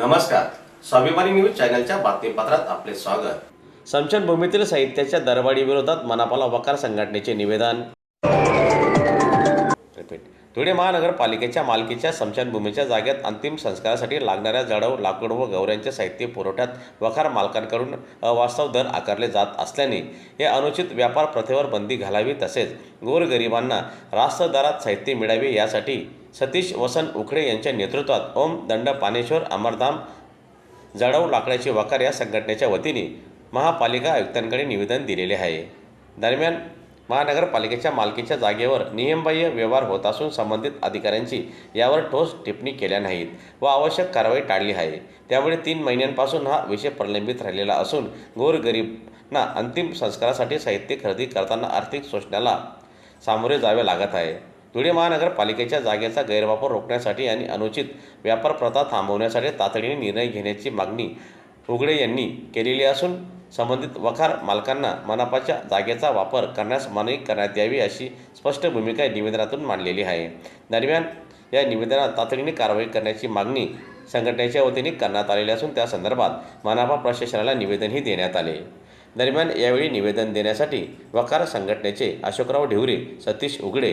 नमस्कार. स्वाभिमानी न्यूज चॅनलच्या बातमीपत्रात आपले स्वागत. समशनभूमीतील साहित्याच्या दरवाढी विरोधात मनापाला वकार संघटनेचे निवेदन. धुळे महानगरपालिकेच्या मालकीच्या स्मशानभूमीच्या जागेत अंतिम संस्कारासाठी लागणाऱ्या जडव लाकूड व गौऱ्यांचे साहित्य पुरवठ्यात वखार मालकांकडून अवास्तव दर आकारले जात असल्याने या अनुचित व्यापार प्रथेवर बंदी घालावी तसेच गोरगरिबांना रास्त दरात साहित्य मिळावे यासाठी सतीश वसन उखडे यांच्या नेतृत्वात ओम दंड पानेश्वर अमरधाम जडव लाकडाची वकार या संघटनेच्या वतीने महापालिका आयुक्तांकडे निवेदन दिलेले आहे. दरम्यान महानगरपालिकेच्या मालकीच्या जागेवर नियमबाह्य व्यवहार होत असून संबंधित अधिकाऱ्यांची यावर ठोस टिप्पणी केल्या नाहीत व आवश्यक कारवाई टाळली आहे. त्यामुळे तीन महिन्यांपासून हा विषय प्रलंबित राहिलेला असून गोरगरीबांना अंतिम संस्कारासाठी साहित्य खरेदी करताना आर्थिक शोषणाला सामोरे जावे लागत आहे. धुळे महानगरपालिकेच्या जागेचा गैरवापर रोखण्यासाठी आणि अनुचित व्यापार प्रथा थांबवण्यासाठी तातडीने निर्णय घेण्याची मागणी उघडे यांनी केलेली असून संबंधित वखार मालकांना मनापाच्या जागेचा वापर करण्यास मनाई करण्यात यावी अशी स्पष्ट भूमिका निवेदनातून मांडलेली आहे. दरम्यान या निवेदनात तातडीने कारवाई करण्याची मागणी संघटनेच्या वतीने करण्यात आलेली असून त्या संदर्भात मनापा प्रशासनाला निवेदनही देण्यात आले. दरम्यान यावेळी निवेदन देण्यासाठी वकार संघटनेचे अशोकराव ढिवरे सतीश उघडे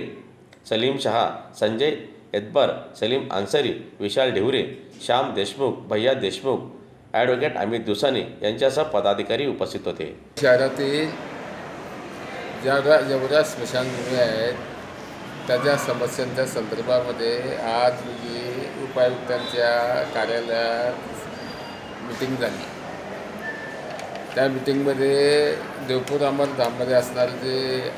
सलीम शहा संजय एदबर सलीम अन्सारी विशाल ढिवरे श्याम देशमुख भैया देशमुख ॲडव्होकेट अमित दुसानी यांच्यासह पदाधिकारी उपस्थित होते. शहरातील ज्या जेवढ्या स्मशानभूमी आहेत त्याच्या समस्यांच्या संदर्भामध्ये आज मी उपायुक्तांच्या कार्यालयात मिटिंग झाली. त्या मिटिंगमध्ये देवपूर अमरधाममध्ये असणारं जे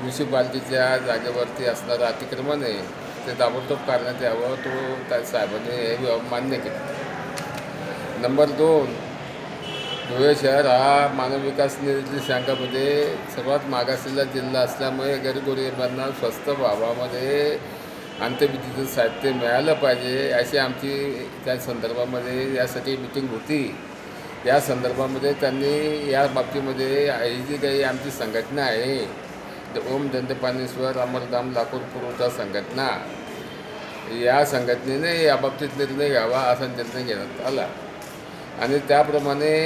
म्युन्सिपाल्टीच्या जागेवरती असणारं अतिक्रमण आहे ते ताबडतोब करण्यात यावं तो त्या साहेबांनी हे मान्य केलं. नंबर दोन धुळे शहर हा मानव विकास निर्देशांकामध्ये सर्वात मागासलेला जिल्हा असल्यामुळे गरीबगरिबांना स्वस्त भावामध्ये अंत्यविधीचं साहित्य मिळालं पाहिजे अशी आमची त्या संदर्भामध्ये यासाठी मिटिंग होती. या संदर्भामध्ये त्यांनी या बाबतीमध्ये ही जी काही आमची संघटना आहे. द- ओम दंतपानेश्वर अमरधाम लाकूड पुरवठा संघटना. या संघटनेने याबाबतीत निर्णय घ्यावा असा निर्णय घेण्यात आला. आणि त्याप्रमाणे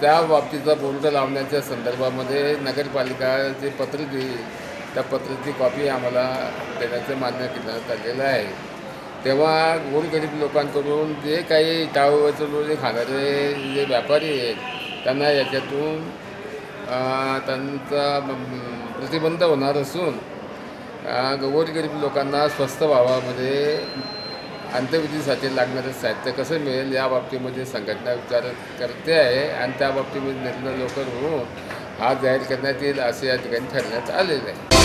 त्या बाबतीचा बोर्ड लावण्याच्या संदर्भामध्ये नगरपालिका जे पत्र देईल त्या पत्राची कॉपी आम्हाला देण्याचं मान्य करण्यात आलेलं आहे. तेव्हा गोरगरीब लोकांकडून जे काही टाळूवचलून खाणारे जे व्यापारी आहेत त्यांना याच्यातून त्यांचा प्रतिबंध होणार असून गोरगरीब लोकांना स्वस्त भावामध्ये अंत्यविधीसाठी लागणारं साहित्य कसं मिळेल या बाबतीमध्ये संघटना विचार करते आहे आणि त्या बाबतीमध्ये निर्णय लवकर होऊन हा जाहीर करण्यात येईल असे या ठिकाणी ठरण्यात आलेलं आहे.